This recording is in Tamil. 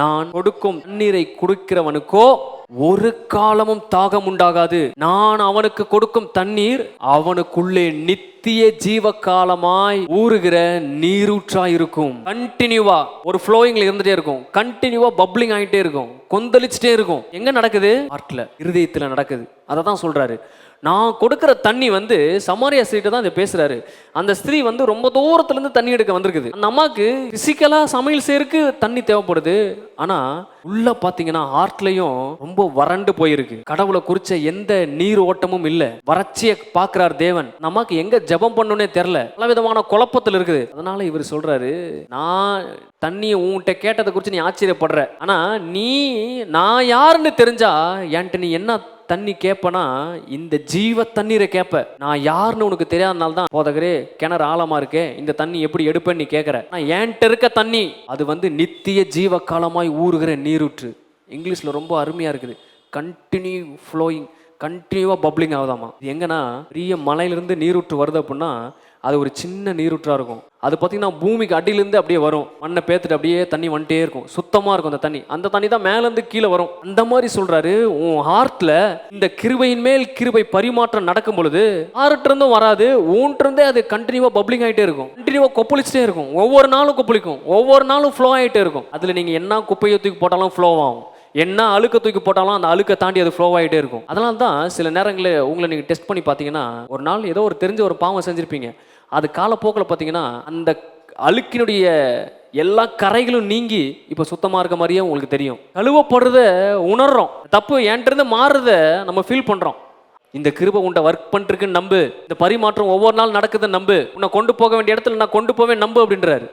நான் கொடுக்கும் தண்ணீரை கொடுக்கிறவனுக்கோ ஒரு காலமும் தாகம் உண்டாகாது நான் அவனுக்கு கொடுக்கும் தண்ணீர் அவனுக்குள்ளே நித்திய ஜீவ காலமாய் ஊறுகிற நீரூற்றாய் இருக்கும் கண்டினியூவா ஒரு ஃப்ளோயிங்ல இருந்துட்டே இருக்கும். கண்டினியூவா பப்ளிங் ஆகிட்டே இருக்கும். கொந்தளிச்சுட்டே இருக்கும். எங்க நடக்குது? ஹார்ட்ல இருதயத்துல நடக்குது. அதை தான் சொல்றாரு. நான் கொடுக்குற தண்ணி வந்து சமாரியா ஸ்திரீட்ட தான் இதை பேசுறாரு. அந்த ஸ்திரீ வந்து ரொம்ப தூரத்துல இருந்து தண்ணி எடுக்க வந்திருக்குது. அந்த அம்மாக்கு பிசிக்கலா சமையல் செய்யறதுக்கு தண்ணி தேவைப்படுது. ஆனா உள்ள பாத்தீங்கன்னா ஆர்ட்லையும் ரொம்ப வறண்டு போயிருக்கு. கடவுளை குறிச்ச எந்த நீர் ஓட்டமும் இல்ல. வறட்சியை பாக்குறார் தேவன். நமக்கு அம்மாக்கு எங்க ஜெபம் பண்ணுனே தெரியல. பல விதமான குழப்பத்தில் இருக்குது. அதனால இவர் சொல்றாரு நான் தண்ணியை உன்கிட்ட கேட்டதை குறித்து நீ ஆச்சரியப்படுற. ஆனா நீ நான் யாருன்னு தெரிஞ்சா என்கிட்ட நீ என்ன தண்ணி கேட்பனா இந்த ஜீவ தண்ணீரை கேட்ப நான் யாருன்னு உனக்கு தெரியாதனால தான் போதகரே கிணறு ஆழமா இருக்கே இந்த தண்ணி எப்படி எடுப்பேன்னு நீ கேட்குற நான் ஏன்ட்ட இருக்க தண்ணி அது வந்து நித்திய ஜீவ காலமாய் ஊறுகிற நீரூற்று. இங்கிலீஷில் ரொம்ப அருமையாக இருக்குது. கண்டினியூ ஃப்ளோயிங் கண்டினியூவாக பப்ளிங் ஆகுதாமா. எங்கன்னா பெரிய மலையிலிருந்து நீரூற்று வருது அப்படின்னா அது ஒரு சின்ன நீரூற்றாக இருக்கும். அது பார்த்தீங்கன்னா பூமிக்கு அடியிலேருந்து அப்படியே வரும். மண்ணை பேத்துட்டு அப்படியே தண்ணி வந்துட்டே இருக்கும். சுத்தமாக இருக்கும் அந்த தண்ணி. அந்த தண்ணி தான் மேலேருந்து கீழே வரும். அந்த மாதிரி சொல்கிறாரு உன் ஹார்ட்டில் இந்த கிருபையின் மேல் கிருபை பரிமாற்றம் நடக்கும் பொழுது ஹார்ட்லேருந்தும் வராது. ஊன்ட்டிருந்தே அது கண்டினியூவாக பப்ளிங் ஆகிட்டே இருக்கும். கண்டினியூவாக கொப்பளிச்சுட்டே இருக்கும். ஒவ்வொரு நாளும் கொப்பளிக்கும். ஒவ்வொரு நாளும் ஃப்ளோ ஆகிட்டே இருக்கும். அதில் நீங்கள் என்ன குப்பையை தூக்கி போட்டாலும் ஃப்ளோ ஆகும். என்ன அழுக்க தூக்கி போட்டாலும் அந்த அழுக்க தாண்டி அது ஃப்ளோ ஆகிட்டே இருக்கும். அதனால தான் சில நேரங்களில் உங்களை நீங்கள் டெஸ்ட் பண்ணி பார்த்தீங்கன்னா ஒரு நாள் ஏதோ ஒரு தெரிஞ்ச ஒரு பாவம் செஞ்சுருப்பீங்க. அது காலப்போக்கில் பார்த்தீங்கன்னா அந்த அழுக்கினுடைய எல்லா கரைகளும் நீங்கி இப்போ சுத்தமாக இருக்க மாதிரியே உங்களுக்கு தெரியும். கழுவப்படுறத உணர்றோம். தப்பு என்கிட்டருந்து மாறுறத நம்ம ஃபீல் பண்ணுறோம் இந்த கிருபை உண்டை ஒர்க் பண்ணிருக்குன்னு நம்பு. இந்த பரிமாற்றம் ஒவ்வொரு நாள் நடக்குதுன்னு நம்பு. உன்னை கொண்டு போக வேண்டிய இடத்துல நான் கொண்டு போவேன் நம்பு அப்படின்றாரு.